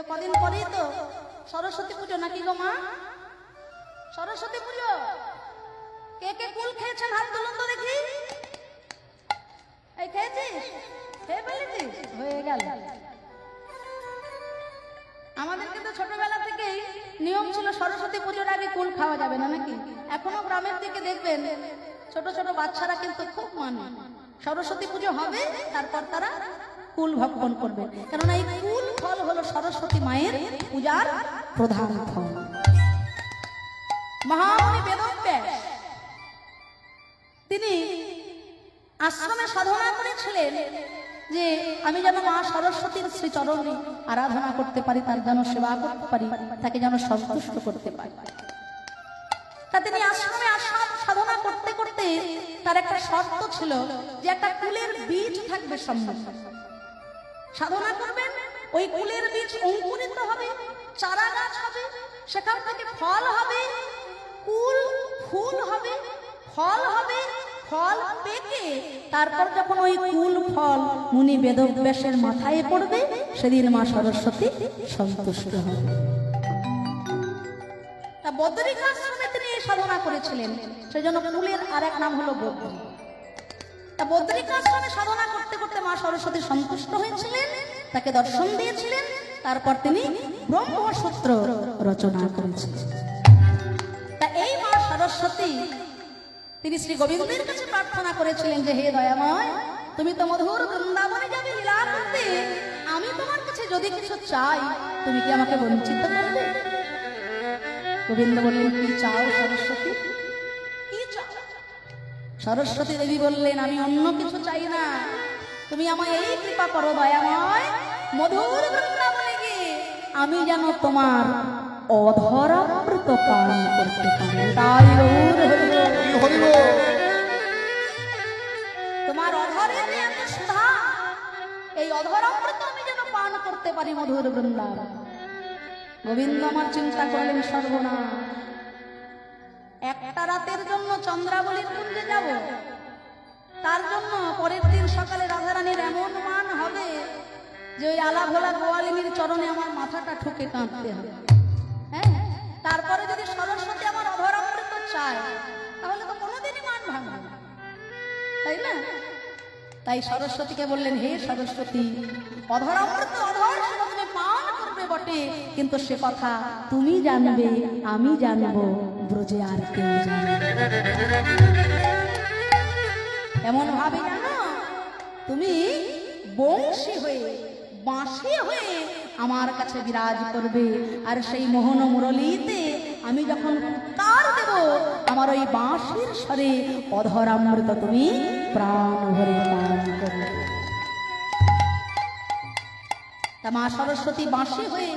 তো কদিন পরেই তো সরস্বতী পুজো নাকি গো মা? সরস্বতী পুজো? কে কে কুল খেয়েছেন হাত তুলুন তো দেখি। এই খেয়েছিস? খেয়ে ফেলেছিস? হয়ে গেল। আমাদের কিন্তু ছোটবেলা থেকেই নিয়ম ছিল সরস্বতী পুজোর আগে কুল খাওয়া যাবে না নাকি? এখনও গ্রামের দিকে দেখবেন ছোট ছোট বাচ্চারা কিন্তু খুব মানে। সরস্বতী পুজো হবে, তারপর তারা কুল ভক্ষণ করবে। কেননা এই কুল ফল হলো সরস্বতী মায়ের পূজার প্রধান ফল। মহামণি বেদব্যাস, তিনি আশ্রমে সাধনা করেছিলেন যে আমি যেন মা সরস্বতীর শ্রী চরণে আরাধনা করতে পারি, তার যেন সেবা করতে পারি, তাকে যেন সন্তুষ্ট করতে পারি। তা তিনি আশ্রমে আসাম সাধনা করতে করতে তার একটা শর্ত ছিল যে একটা কুলের বীজ থাকবে সম্মুখে। সাধনা করবেন, ওই কুলের বীজ অঙ্কুরিত হবে চারা গাছ হবে, সেখান থেকে ফল হবে, কুল, ফুল হবে, ফল হবে, ফল পেকে, তারপর যখন ওই কুল, ফল মুনি বেদব্যাসের মাথায় পড়বে, সেদিন মা সরস্বতী সন্তুষ্ট হবে। তা বদ্রিক তিনি সাধনা করেছিলেন, সেজন্য কুলের আর এক নাম হলো বদ্রী। তা বদ্রিক সাধনা করতে করতে মা সরস্বতী সন্তুষ্ট হয়েছিলেন, তাকে দর্শন দিয়েছিলেন, তারপর তিনি ব্রহ্মসূত্র রচনা করেছিলেন। তা এই মা সরস্বতী, তিনি শ্রী গোবিন্দের কাছে প্রার্থনা করেছিলেন যে, হে দয়াময়, তুমি তো মধুর বৃন্দাবনে যাবে লীলা করতে। আমি তোমার কাছে যদি কিছু চাই, তুমি কি আমাকে বঞ্চিত করবে? গোবিন্দ বললেন, কি চাও সরস্বতী? সরস্বতী দেবী বললেন আমি অন্য কিছু চাই না। তুমি আমায় এই কৃপা করো দয়াময়। মধুর বৃন্দাবনে গিয়ে আমি যেন তোমার অধরামৃত পান করতে পারি। তাই তোমার এত সুধা এই অধরামৃত আমি যেন পান করতে পারি মধুর বৃন্দাবন। গোবিন্দ আমার চিন্তা করলেন সর্বনা একটা রাতের জন্য চন্দ্রাবলীর কুঞ্জে যাব। তার জন্য পরের দিন সকালে রাধারানীর এমন মান হবে যে ওই আলা ভোলা গোয়ালিনীর চরণে আমার মাথাটা ঠুকে কাঁদতে হবে। হ্যাঁ? তারপরে যদি সরস্বতী আমার অধরামৃত চায়, তাহলে তো কোনোদিনই মান ভাঙবে তাই না? তাই সরস্বতীকে বললেন, হে সরস্বতী অধরামৃত অধর সেটা তুমি পান করবে বটে, কিন্তু সে কথা তুমি জানবে, আমি জানব, ব্রজে আর কেউ এমন ভাবে জানো, তুমি বংশী হয়ে, বাঁশি হয়ে আমার কাছে বিরাজ করবে। আর সেই মোহন মুরলীতে আমি যখন তার দেব, আমার ওই বাঁশির স্বরে অধরামৃত তুমি প্রাণ ভরে পান করবে। তা মা সরস্বতী বাঁশি হয়ে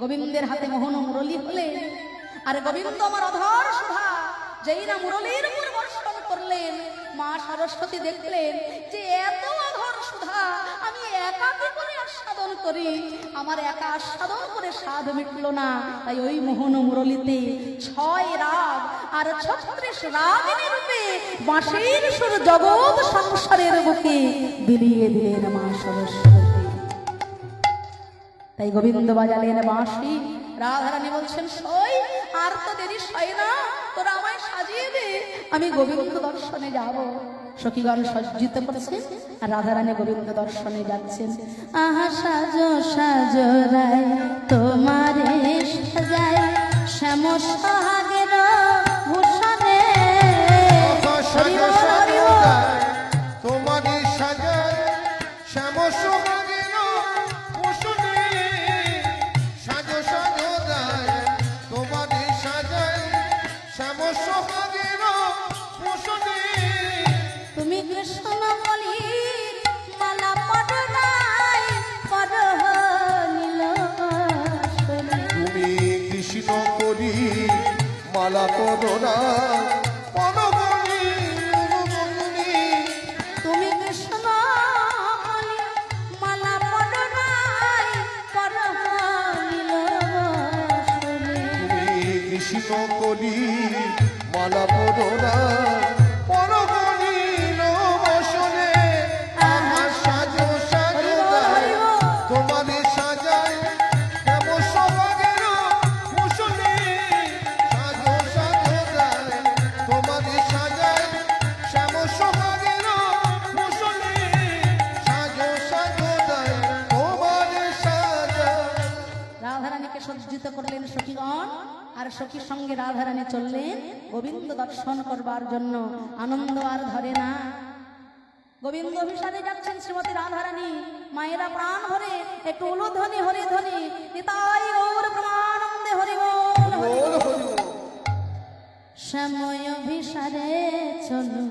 গোবিন্দের হাতে মোহন মুরলী হলে। আর গোবিন্দ আমার অধর সুধা যেই না মুরলীর উপর বর্ষণ করলেন, মা সরস্বতী দেখলেন যে এত অধর সুধা আমি একা কি করে আস্বাদন করি? আমার একা আস্বাদন করে স্বাদ মিটলো না, তাই ওই মোহন মুরলীতে ছয় রাগ আর ছত্রিশ রাগিনী রূপে বাঁশির সুর জগৎ সংসারের বুকে বিলিয়ে দিলেন মা সরস্বতী। তাই গোবিন্দ বাজালেন বাঁশি। রাধারানী বলছেন, সই, আর তো দেরি সই না, তোরা আমায় সাজিয়ে দে, আমি গোবিন্দ দর্শনে যাব। সখীগণ সজ্জিত করছে আর রাধারানী গোবিন্দ দর্শনে যাচ্ছেন। আহা, সাজো সাজো রায়, তোমারে সাজায় শ্যাম সোহাগের সখীর সঙ্গে রাধারানী চললেন গোবিন্দ দর্শন করবার জন্য। আনন্দ আর ধরে না। গোবিন্দ অভিসারে যাচ্ছেন শ্রীমতী রাধারানী। মায়েরা প্রাণ হরে একটু উলুধ্বনি হরি ধ্বনি নিতাই গৌর প্রমানন্দে হরি। সময় অভিসারে চলো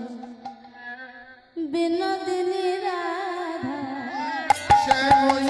বিনোদিনী রাধা। শ্যামল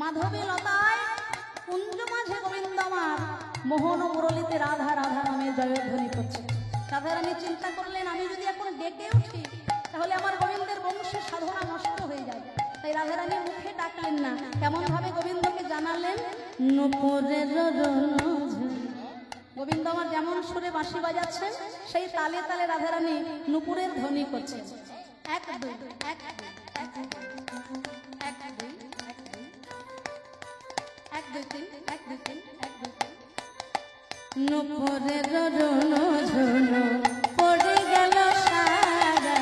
মাধবী লতায় কুঞ্জ মাঝে গোবিন্দমার মোহন ও মুরলিতে রাধা রাধা নামে জয়ধ্বনি করছে। রাধারানী চিন্তা করলেন, আমি যদি এখন ডেকে উঠি, তাহলে আমার গোবিন্দের বংশের সাধনা নষ্ট হয়ে যায়। তাই রাধারানী মুখে ডাকলেন না। কেমন ভাবে গোবিন্দকে জানালেন গোবিন্দ আমার যেমন সুরে বাঁশি বাজাচ্ছেন সেই তালে তালে রাধারানী নুপুরের ধ্বনি করছে। এক, দুই, এক এক, দুই এক, দুই নুপুরের গেল সারা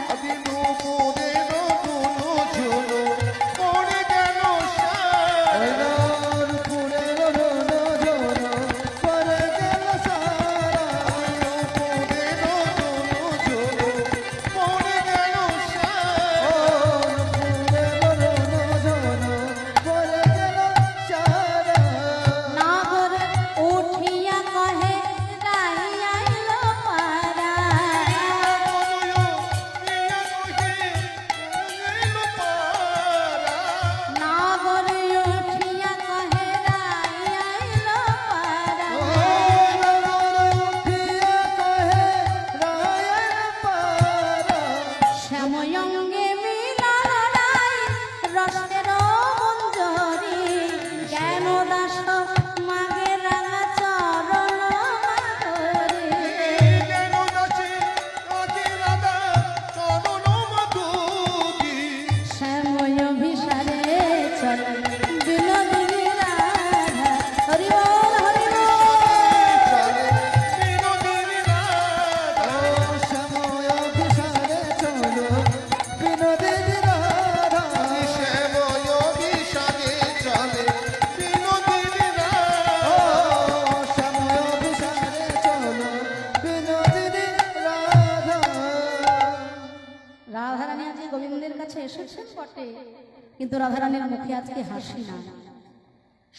কিন্তু রাধারানীর মুখে আজকে হাসি না।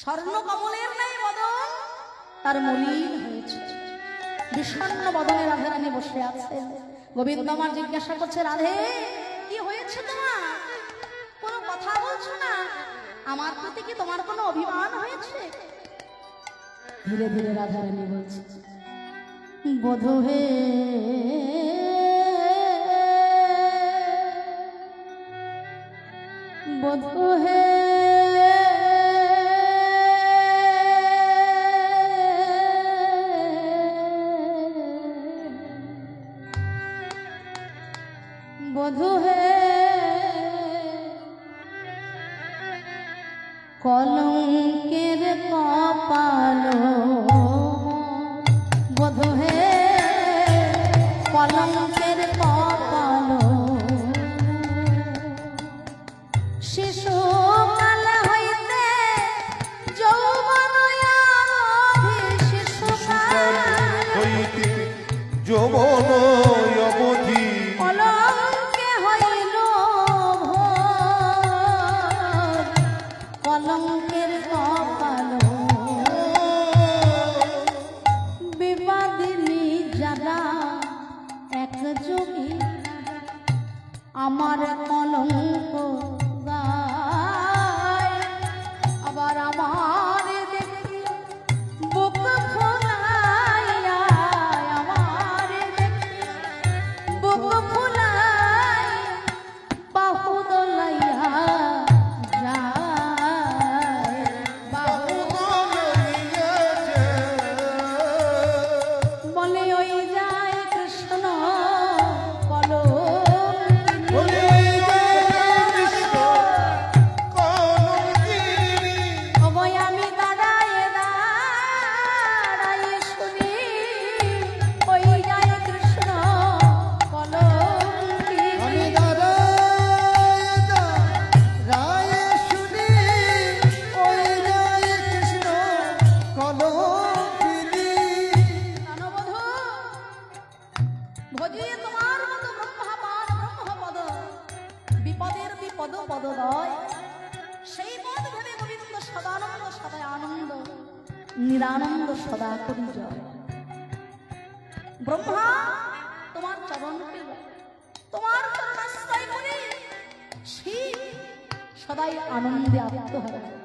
স্বর্ণ কমলের নাই বদন তার মলিন হয়েছে। বিষণ্ণ বদনে রাধারানী বসে আছেন। গোবিন্দ আমার জিজ্ঞাসা করছে, রাধে, কি হয়েছে তোমার? কোনো কথা বলছো না? আমার প্রতি কি তোমার কোনো অভিমান হয়েছে? ধীরে ধীরে রাধারানী বলছে, বোধ হে বোধ হে। হে। কলঙ্কের কপাল। ভজিয়ে তোমার মতো ব্রহ্মাপার ব্রহ্মপদ, বিপদের বিপদ পদদয়। সেই পদ ভেবে গোবিন্দ সদানন্দ সদায় আনন্দ নিরানন্দ সদা করি ব্রহ্মা তোমার চরণ তোমার চরণাশ্রয় করে শিব সদাই আনন্দে হয়